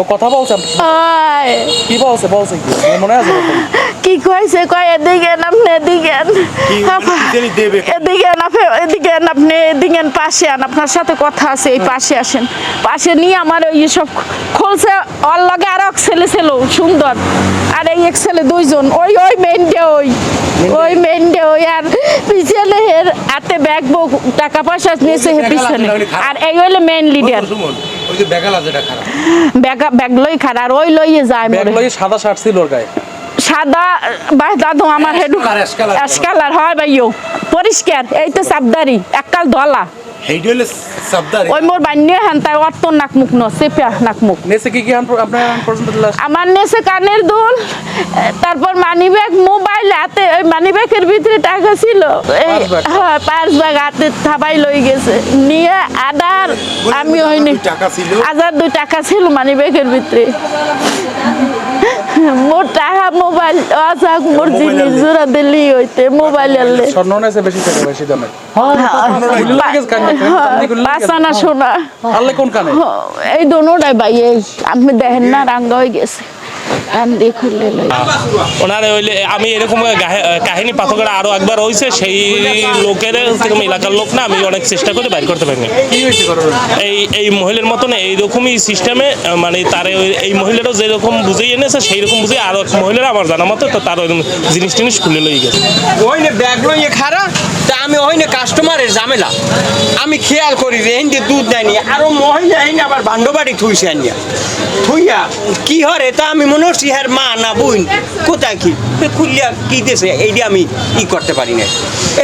ও কথা বলছে? ওই কি বলছে? বলছে কি? মনে আছে? কি কইছে? কয় এদিকে না আপনি এদিকে আন। দেবে? এদিকে আন, আপনি এদিকে আন, আপনি এদিকে পাশে আন। আপনার সাথে কথা আছে এই পাশে আসেন। পাশে নিয়ে আমার ওই সব খুলছে ওর লগে আর এক ছেলে ছিল সুন্দর। আর এই এক ছেলে দুইজন। ওই ওই মেন ডে ওই। ওই মেন ডে ওই। আর পিছনে এর হাতে ব্যাগ টাকা পয়সা নিয়েছে হে পিছনে। আর এই হইলে মেন লিডার ওই যে বেগালা যেটা খারাপ। ব্যাগ ব্যাগ লই খার আর ওই লইয়ে যায় ব্যাগ। লয়ে সাদা শার্ট ছিল ওর গায়ে। সাদা বাহ দাদু আমার হেডু colour, অ্যাশ কালার হয় ভাইও পরিষ্কার এই তো সাবদারি এককাল ধলা। ওই মোর বান্যে তাই অত নাক মুখ ন চেপা নাক মুখ নেসে কি কি আপনার পর্যন্ত আমার নেছে কানের দুল তারপর মানি ব্যাগ হাতে ওই মানি ব্যাগের ভিতরে টাকা ছিল। এই? হ্যাঁ পার্স ব্যাগ হাতে থাবাই লই গেছে। নিয়ে আদার আমি হইনি টাকা ছিল। হাজার দুই টাকা ছিল মানি ব্যাগের ভিতরে। মোর টাকা মোবাইল আজাক মোর জিনিস জোড়া দিলি হইতে মোবাইল আনলে। স্বর্ণ বেশি টাকা বেশি দামে কানে পাঁচানা শোনা আল্লে কোন কানে এই দোনোটাই ভাই আপনি দেখেন না রাঙ্গা হয়ে গেছে। হইলে আমি এরকম কাহিনী পাথকরা আরও একবার হয়েছে সেই লোকের সেরকম এলাকার লোক না আমি অনেক চেষ্টা করে বাইর করতে পারিনি। কি এই এই মহিলার মতন এইরকমই সিস্টেমে মানে তার এই মহিলারও যেরকম বুঝেই এনেছে সেই রকম বুঝে আরও এক মহিলারা আমার জানা মতো তো তার জিনিস টিনিস খুলে লই গেছে। ওইনে ব্যাগ লইয়ে খারা তা আমি ওইনে কাস্টমারের জামেলা আমি খেয়াল করি যে হিন্দি দুধ দেয়নি, আরও মহিলা এনে আবার ভান্ডবাড়ি থুইছে আনিয়া থুইয়া কি হরে তা আমি মনে হচ্ছি, হ্যার মা না বুইন কোথায় কি? এ খুললিয়া কি দেশে? এইটা আমি ই করতে পারি না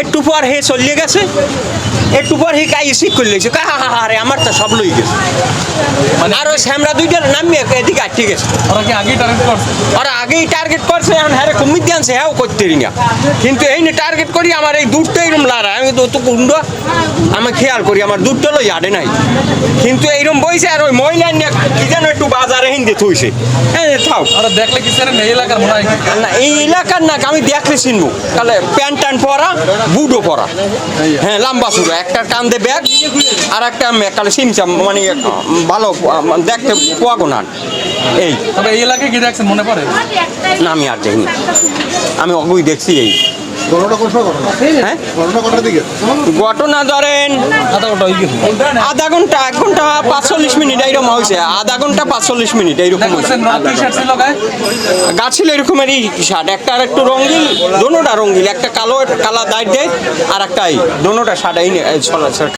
একটু পর হে চলিয়ে গেছে। একটু পর হে কাই শিখ করে লেগেছে। হা হা হা রে আমার তো সব লই গেছে। আর ওই শ্যামরা দুইটার নামিয়ে এদিকে আটকে গেছে ওরা কি আগেই টার্গেট করছে? আর আগেই টার্গেট করছে এখন হ্যাঁ কমিট দিয়ানছে হ্যাঁ করতে না। কিন্তু এই টার্গেট করি আমার এই দুধটা এরকম লারা আমি তো তো কুণ্ড আমি খেয়াল করি আমার দুধটা লই আডে নাই। কিন্তু এইরকম বইছে আর ওই মহিলা নিয়ে কি যেন একটু বাজারে হিন্দি থইছে। হ্যাঁ থাও। দেখলে কি এলাকার মনে না এই এলাকার না আমি দেখলে চিনবো। তাহলে প্যান্ট ট্যান্ট পরা বুটও পরা। হ্যাঁ লম্বা সুরো একটা কান্দে ব্যাগ আর একটা কালে সিমচাম মানে ভালো দেখতে পোয়া গোনান এই। তবে এই এলাকায় কি দেখছেন? মনে পড়ে? না আমি আর দেখিনি। আমি অগুই দেখছি এই। ঘটনা হ্যাঁ? ঘটনা কটার দিকে? ঘটনা ধরেন আধা ওটা হয়ে গেছে আধা ঘণ্টা এক ঘণ্টা পাঁচচল্লিশ মিনিট এইরকম হয়েছে। আধা ঘণ্টা পাঁচচল্লিশ মিনিট এইরকম হয়েছে। গাছ ছিল এরকমেরই শার্ট একটা আর একটু রঙিল দোনোটা রঙিল একটা কালো একটা কালা দাঁড় দেয় আর একটা এই দোনোটা শার্ট এই